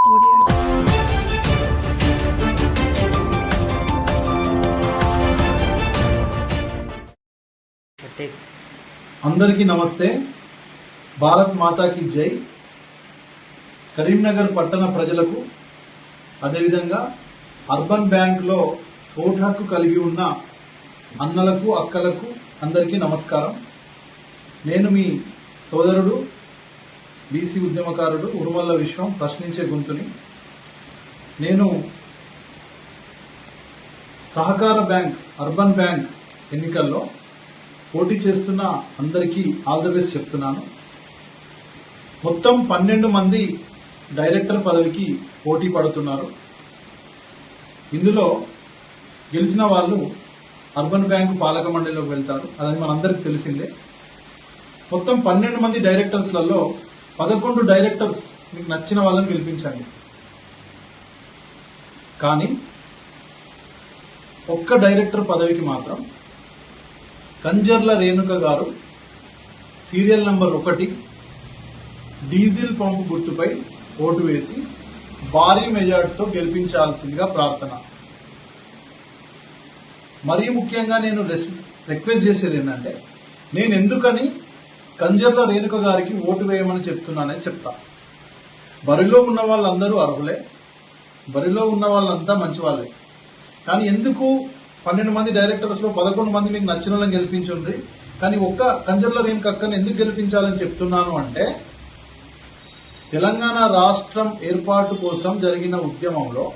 అందరికీ నమస్తే. భారత్ మాతాకి జై. కరీంనగర్ పట్టణ ప్రజలకు అదేవిధంగా అర్బన్ బ్యాంక్లో ఓటు హక్కు కలిగి ఉన్న అన్నలకు అక్కలకు అందరికీ నమస్కారం. నేను మీ సోదరుడు బీసీ ఉద్యమకారుడు ఉరుమల్ల విశ్వం ప్రశ్నించే గొంతుని. నేను సహకార బ్యాంక్ అర్బన్ బ్యాంక్ ఎన్నికల్లో పోటీ చేస్తున్న అందరికీ ఆల్ ద బెస్ట్ చెప్తున్నాను. మొత్తం పన్నెండు మంది డైరెక్టర్ పదవికి పోటీ పడుతున్నారు. ఇందులో గెలిచిన వాళ్ళు అర్బన్ బ్యాంకు పాలక మండలిలోకి వెళ్తారు. అది మనందరికి తెలిసిందే. మొత్తం పన్నెండు మంది డైరెక్టర్స్లలో పదకొండు డైరెక్టర్స్ మీకు నచ్చిన వాళ్ళని గెలిపించండి. కానీ ఒక్క డైరెక్టర్ పదవికి మాత్రం కంజర్ల రేణుక గారు సీరియల్ నంబర్ ఒకటి డీజిల్ పంపు గుర్తుపై ఓటు వేసి భారీ మెజార్టీతో గెలిపించాల్సిందిగా ప్రార్థన. మరీ ముఖ్యంగా నేను రెస్- రిక్వెస్ట్ చేసేది ఏంటంటే నేను ఎందుకని కంజర్ల రేణుక గారికి ఓటు వేయమని చెప్తున్నానని చెప్తా. బరిలో ఉన్న వాళ్ళందరూ అర్హులే. బరిలో ఉన్న వాళ్ళంతా మంచి వాళ్ళే. కానీ ఎందుకు పన్నెండు మంది డైరెక్టర్స్లో పదకొండు మంది మీకు నచ్చిన వాళ్ళని గెలిపించుండ్రి? కానీ ఒక్క కంజర్ల రేణుక అక్కని ఎందుకు గెలిపించాలని చెప్తున్నాను అంటే తెలంగాణ రాష్ట్రం ఏర్పాటు కోసం జరిగిన ఉద్యమంలో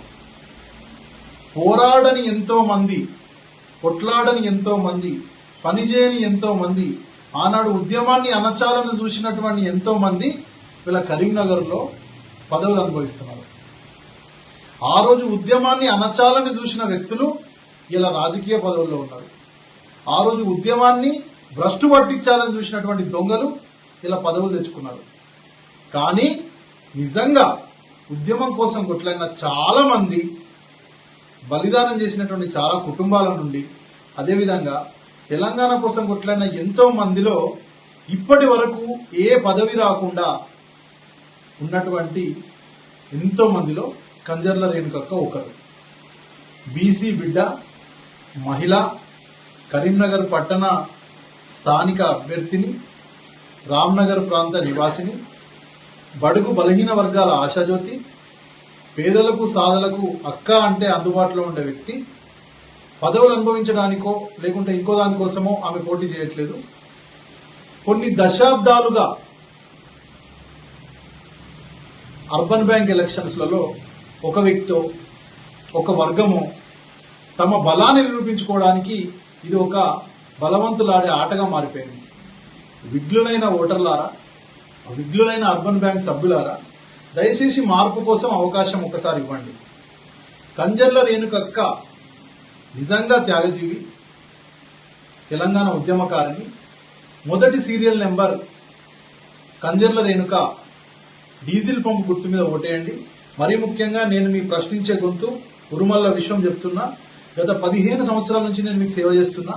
పోరాడని ఎంతో మంది కొట్లాడని ఎంతో మంది పనిచేయని ఎంతో మంది ఆనాడు ఉద్యమాన్ని అనచాలని చూసినటువంటి ఎంతో మంది వీళ్ళ కరీంనగర్లో పదవులు అనుభవిస్తున్నారు. ఆ రోజు ఉద్యమాన్ని అనచాలని చూసిన వ్యక్తులు ఇలా రాజకీయ పదవుల్లో ఉన్నారు. ఆ రోజు ఉద్యమాన్ని భ్రష్టు పట్టించాలని చూసినటువంటి దొంగలు ఇలా పదవులు తెచ్చుకున్నారు. కానీ నిజంగా ఉద్యమం కోసం కొట్లాడిన చాలా మంది బలిదానం చేసినటువంటి చాలా కుటుంబాల నుండి అదేవిధంగా తెలంగాణ కోసం కొట్లాడిన ఎంతో మందిలో ఇప్పటి వరకు ఏ పదవి రాకుండా ఉన్నటువంటి ఎంతో మందిలో కంజర్ల రేణుకక్క ఒకరు. బీసీ బిడ్డ మహిళ కరీంనగర్ పట్టణ స్థానిక అభ్యర్థిని రామ్నగర్ ప్రాంత నివాసిని బడుగు బలహీన వర్గాల ఆశాజ్యోతి పేదలకు సాధలకు అక్క అంటే అందుబాటులో ఉండే వ్యక్తి పదవులు అనుభవించడానికో లేకుంటే ఇంకో దానికోసమో ఆమె పోటీ చేయట్లేదు. కొన్ని దశాబ్దాలుగా అర్బన్ బ్యాంక్ ఎలక్షన్స్లలో ఒక వ్యక్తో ఒక వర్గము తమ బలాన్ని నిరూపించుకోవడానికి ఇది ఒక బలవంతులాడే ఆటగా మారిపోయింది. విఘ్నులైన ఓటర్లారా విఘ్నులైన అర్బన్ బ్యాంక్ సభ్యులారా దయచేసి మార్పు కోసం అవకాశం ఒకసారి ఇవ్వండి. కంజర్ల రేణుకక్క నిజంగా త్యాగజీవి తెలంగాణ ఉద్యమకారిణి మొదటి serial number Kanjarla Renuka diesel pump గుర్తు మీద ఓటేయండి. మరీ ముఖ్యంగా నేను మీ ప్రశ్నించే గొంతు ఉరుమల్ల విషయం చెప్తున్నా. గత పదిహేను సంవత్సరాల నుంచి నేను మీకు సేవ చేస్తున్నా.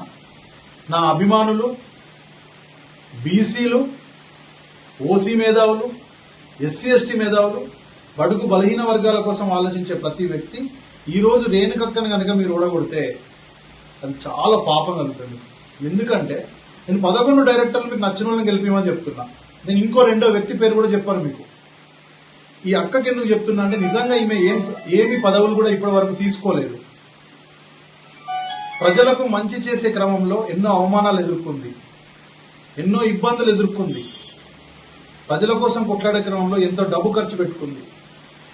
నా అభిమానులు బీసీలు ఓసీ మేధావులు ఎస్సీ ఎస్టీ మేధావులు బడుగు బలహీన వర్గాల కోసం ఆలోచించే ప్రతి వ్యక్తి ఈ రోజు రేణుకక్కను కనుక మీరు ఓడగొడితే అది చాలా పాపం కలుగుతుంది. ఎందుకంటే నేను పదకొండు డైరెక్టర్లు మీకు నచ్చిన వాళ్ళని గెలిపిమని చెప్తున్నా. నేను ఇంకో రెండో వ్యక్తి పేరు కూడా చెప్పాను మీకు. ఈ అక్కకి ఎందుకు చెప్తున్నా అంటే నిజంగా ఈమె ఏం ఏమి పదవులు కూడా ఇప్పటి వరకు తీసుకోలేదు. ప్రజలకు మంచి చేసే క్రమంలో ఎన్నో అవమానాలు ఎదుర్కొంది. ఎన్నో ఇబ్బందులు ఎదుర్కొంది. ప్రజల కోసం కొట్లాడే క్రమంలో ఎంతో డబ్బు ఖర్చు పెట్టుకుంది.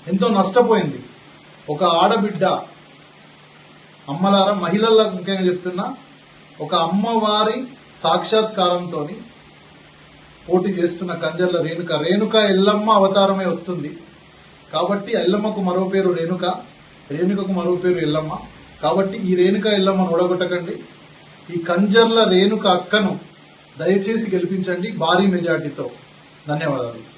ఎంతో నష్టపోయింది. ఒక ఆడబిడ్డ అమ్మలారా మహిళల ముఖ్యంగా చెప్తున్నా ఒక అమ్మవారి సాక్షాత్కారంతో పోటీ చేస్తున్న కంజర్ల రేణుక. రేణుక ఎల్లమ్మ అవతారమే వస్తుంది. కాబట్టి ఎల్లమ్మకు మరో పేరు రేణుక రేణుకకు మరో పేరు ఎల్లమ్మ. కాబట్టి ఈ రేణుక ఎల్లమ్మను ఓడగొట్టకండి ఈ కంజర్ల రేణుక అక్కను దయచేసి గెలిపించండి భారీ మెజార్టీతో. ధన్యవాదాలు.